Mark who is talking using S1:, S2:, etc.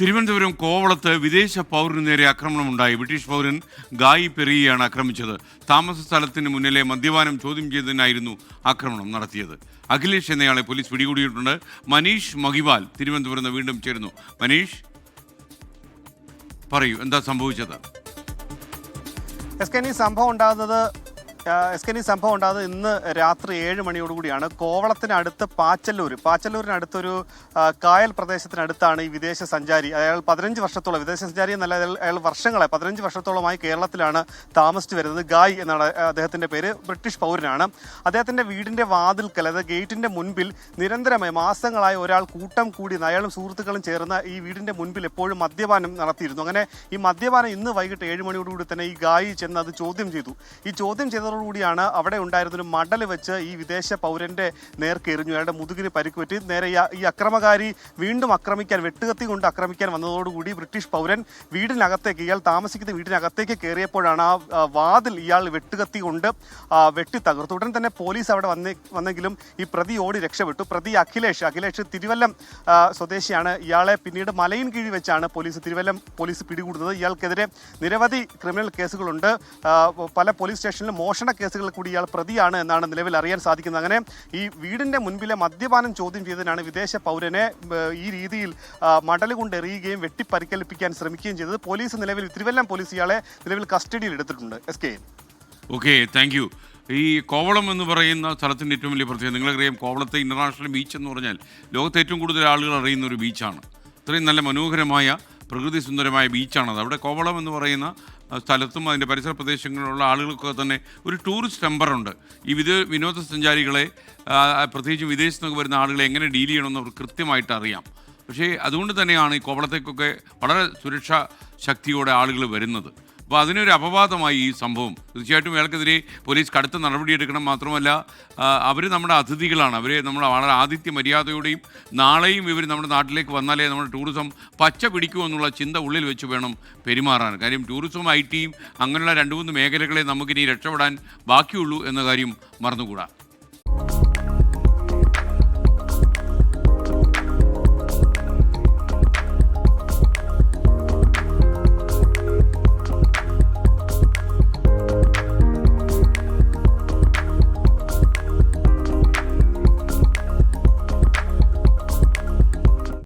S1: തിരുവനന്തപുരം കോവളത്ത് വിദേശ പൗരന് നേരെ ആക്രമണമുണ്ടായി. ബ്രിട്ടീഷ് പൗരൻ ഗായി പെറിയാണ് ആക്രമിച്ചത്. താമസ സ്ഥലത്തിന് മുന്നിലെ മദ്യപാനം ചോദ്യം ചെയ്തതിനായിരുന്നു ആക്രമണം നടത്തിയത്. അഖിലേഷ് എന്നയാളെ പോലീസ് പിടികൂടിയിട്ടുണ്ട്. മനീഷ് മഹിവാൽ തിരുവനന്തപുരം നിന്ന് വീണ്ടും ചേരുന്നു. മനീഷ് പറയൂ എന്താ സംഭവിച്ചത്?
S2: എസ് കെ സംഭവം ഉണ്ടാകുന്നത് എസ് കെ സംഭവം ഉണ്ടാകുന്നത് ഇന്ന് രാത്രി ഏഴ് മണിയോടുകൂടിയാണ് കോവളത്തിനടുത്ത് പാച്ചല്ലൂർ പാച്ചല്ലൂരിനടുത്തൊരു കായൽ പ്രദേശത്തിനടുത്താണ് ഈ വിദേശ സഞ്ചാരി. അയാൾ പതിനഞ്ച് വർഷത്തോളം വിദേശ സഞ്ചാരി എന്നല്ല അയാൾ- വർഷങ്ങളെ പതിനഞ്ച് വർഷത്തോളമായി കേരളത്തിലാണ് താമസിച്ചു വരുന്നത്. ഗായ് എന്നാണ് അദ്ദേഹത്തിന്റെ പേര്. ബ്രിട്ടീഷ് പൗരനാണ്. അദ്ദേഹത്തിന്റെ വീടിന്റെ വാതിൽക്കൽ അതായത് ഗേറ്റിന്റെ മുൻപിൽ നിരന്തരമായി മാസങ്ങളായി ഒരാൾ കൂട്ടം കൂടി അയാളും സുഹൃത്തുക്കളും ചേർന്ന് ഈ വീടിന്റെ മുൻപിൽ എപ്പോഴും മദ്യപാനം നടത്തിയിരുന്നു. അങ്ങനെ ഈ മദ്യപാനം ഇന്ന് വൈകിട്ട് ഏഴ് മണിയോടുകൂടി തന്നെ ഈ ഗായി ചെന്ന് അത് ചോദ്യം ചെയ്തു. ഈ ചോദ്യം ചെയ്തതോടുകൂടിയാണ് അവിടെ ഉണ്ടായിരുന്ന ഒരു മടൽ വെച്ച് ഈ വിദേശ പൗരന്റെ നേർക്ക് എറിഞ്ഞു. അയാളുടെ മുതുകിന് പരിക്ക് പറ്റി. നേരെ ഈ- അക്രമകാരി വീണ്ടും ആക്രമിക്കാൻ വെട്ടുകത്തി കൊണ്ട് ആക്രമിക്കാൻ വന്നതോടുകൂടി ബ്രിട്ടീഷ് പൗരൻ വീടിനകത്തേക്ക് ഇയാൾ താമസിക്കുന്ന വീടിനകത്തേക്ക് കയറിയപ്പോഴാണ് ആ വാതിൽ ഇയാൾ വെട്ടുകത്തി കൊണ്ട് വെട്ടി തകർത്തു. ഉടൻ തന്നെ പോലീസ് അവിടെ വന്നേ വന്നെങ്കിലും ഈ പ്രതി ഓടി രക്ഷപ്പെട്ടു. പ്രതി അഖിലേഷ് അഖിലേഷ് തിരുവല്ലം സ്വദേശിയാണ്. ഇയാളെ പിന്നീട് മലയിൻ കീഴിൽ വെച്ചാണ് പോലീസ് തിരുവല്ലം പോലീസ് പിടികൂടുന്നത്. ഇയാൾക്കെതിരെ നിരവധി ക്രിമിനൽ കേസുകളുണ്ട്. പല പോലീസ് സ്റ്റേഷനിലും മോഷണ കേസുകളിൽ കൂടി ഇയാൾ പ്രതിയാണ് എന്നാണ് നിലവിൽ അറിയാൻ സാധിക്കുന്നത്. അങ്ങനെ ഈ വീടിന്റെ മുൻപിലെ മദ്യപാനം ചോദ്യം ചെയ്തതിനാണ് വിദേശ പൗരനെ ഈ രീതിയിൽ മടലുകൊണ്ട് മടൽ കൊണ്ട് എറിയുകയും വെട്ടിപ്പരിക്കേൽപ്പിക്കാൻ ശ്രമിക്കുകയും ചെയ്തത്. പോലീസ് നിലവിൽ തിരുവല്ലം പോലീസ് ഇയാളെ നിലവിൽ കസ്റ്റഡിയിൽ എടുത്തിട്ടുണ്ട്. S K.
S1: Okay thank you. ഈ കോവളം എന്ന് പറയുന്ന സ്ഥലത്തിന്റെ ഏറ്റവും വലിയ പ്രത്യേകത നിങ്ങളറിയാം കോവളത്തെ ഇന്റർനാഷണൽ ബീച്ച് എന്ന് പറഞ്ഞാൽ ലോകത്തെ ഏറ്റവും കൂടുതൽ ആളുകൾ അറിയുന്ന ഒരു ബീച്ചാണ്. ഇത്രയും നല്ല മനോഹരമായ പ്രകൃതി സുന്ദരമായ ബീച്ചാണത്. അവിടെ കോവളം എന്ന് പറയുന്ന സ്ഥലത്തും അതിന്റെ പരിസര പ്രദേശങ്ങളിലുള്ള ആളുകൾക്കൊക്കെ തന്നെ ഒരു ടൂറിസ്റ്റ് ടെമ്പറുണ്ട്. ഈ വിദേ വിനോദസഞ്ചാരികളെ പ്രത്യേകിച്ച് വിദേശത്ത് നിന്നൊക്കെ വരുന്ന ആളുകളെ എങ്ങനെ ഡീൽ ചെയ്യണമെന്ന് അവർ കൃത്യമായിട്ട് അറിയാം. പക്ഷേ അതുകൊണ്ട് തന്നെയാണ് ഈ കോവളത്തേക്കൊക്കെ വളരെ സുരക്ഷാ ശക്തിയോടെ ആളുകൾ വരുന്നത്. അപ്പോൾ അതിനൊരു അപവാദമായി ഈ സംഭവം. തീർച്ചയായിട്ടും ഇയാൾക്കെതിരെ പോലീസ് കടുത്ത നടപടിയെടുക്കണം മാത്രമല്ല അവർ നമ്മുടെ അതിഥികളാണ്. അവരെ നമ്മൾ വളരെ ആതിഥ്യ മര്യാദയോടെയും നാളെയും ഇവർ നമ്മുടെ നാട്ടിലേക്ക് വന്നാലേ നമ്മുടെ ടൂറിസം പച്ച പിടിക്കൂ എന്നുള്ള ചിന്ത ഉള്ളിൽ വെച്ച് വേണം പെരുമാറാൻ. കാര്യം ടൂറിസവും ഐ ടിയും അങ്ങനെയുള്ള രണ്ട് മൂന്ന് മേഖലകളെ നമുക്കിനി രക്ഷപ്പെടാൻ ബാക്കിയുള്ളൂ എന്ന കാര്യം മറന്നുകൂടാ.